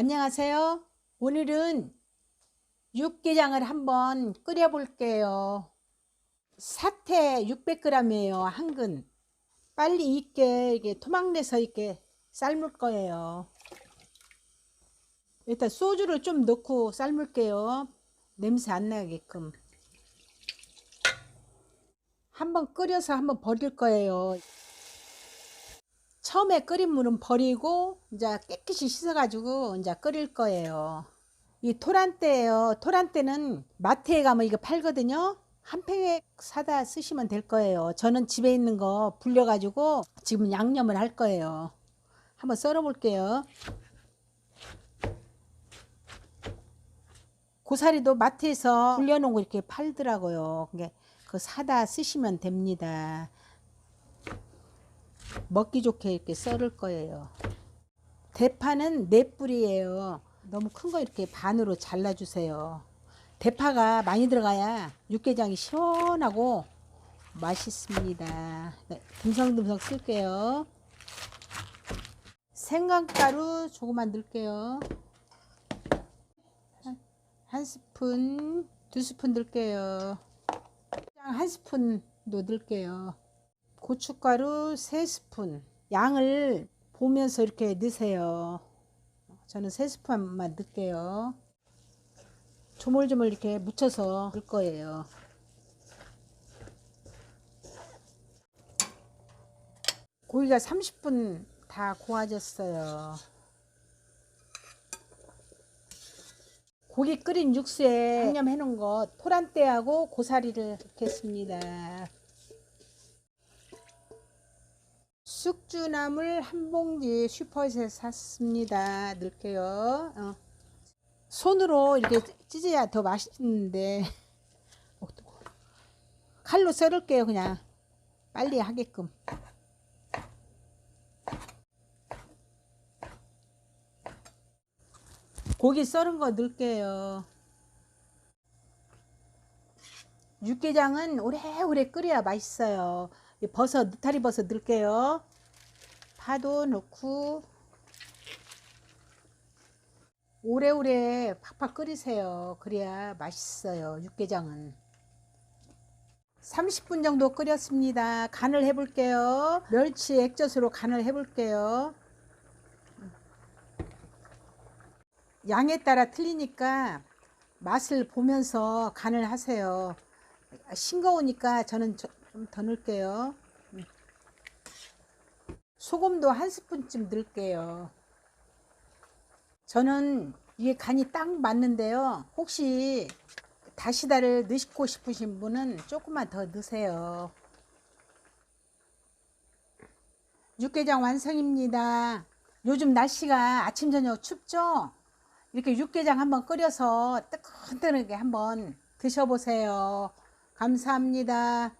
안녕하세요. 오늘은 육개장을 한번 끓여 볼게요. 사태 600g이에요. 한근. 빨리 익게 이게 토막 내서 이렇게 삶을 거예요. 일단 소주를 좀 넣고 삶을게요. 냄새 안 나게끔. 한번 끓여서 한번 버릴 거예요. 처음에 끓인 물은 버리고 이제 깨끗이 씻어가지고 이제 끓일 거예요. 이 토란대예요. 토란대는 마트에 가면 이거 팔거든요. 한 팩 사다 쓰시면 될 거예요. 저는 집에 있는 거 불려가지고 지금 양념을 할 거예요. 한번 썰어 볼게요. 고사리도 마트에서 불려놓은 거 이렇게 팔더라고요. 그게 그 사다 쓰시면 됩니다. 먹기 좋게 이렇게 썰을 거예요. 대파는 네 뿌리예요. 너무 큰 거 이렇게 반으로 잘라주세요. 대파가 많이 들어가야 육개장이 시원하고 맛있습니다. 네, 듬성듬성 쓸게요. 생강가루 조금만 넣을게요. 한, 한 스푼, 두 스푼 넣을게요. 한 스푼도 넣을게요. 고춧가루 3스푼. 양을 보면서 이렇게 넣으세요. 저는 3스푼만 넣을게요. 조물조물 이렇게 묻혀서 넣을 거예요. 고기가 30분 다 고아졌어요. 고기 끓인 육수에 양념해 놓은 거 토란대하고 고사리를 넣겠습니다 숙주나물 한 봉지 슈퍼에서 샀습니다. 넣을게요. 어. 손으로 이렇게 찢어야 더 맛있는데 어. 칼로 썰을게요. 그냥 빨리 하게끔. 고기 썰은 거 넣을게요. 육개장은 오래오래 끓여야 맛있어요. 이 버섯, 느타리 버섯 넣을게요. 파도 넣고 오래오래 팍팍 끓이세요. 그래야 맛있어요. 육개장은. 30분 정도 끓였습니다. 간을 해 볼게요. 멸치 액젓으로 간을 해 볼게요. 양에 따라 틀리니까 맛을 보면서 간을 하세요. 싱거우니까 저는 좀 더 넣을게요. 소금도 한 스푼쯤 넣을게요. 저는 이게 간이 딱 맞는데요. 혹시 다시다를 넣고 싶으신 분은 조금만 더 넣으세요. 육개장 완성입니다. 요즘 날씨가 아침 저녁 춥죠? 이렇게 육개장 한번 끓여서 뜨끈뜨끈하게 한번 드셔보세요. 감사합니다.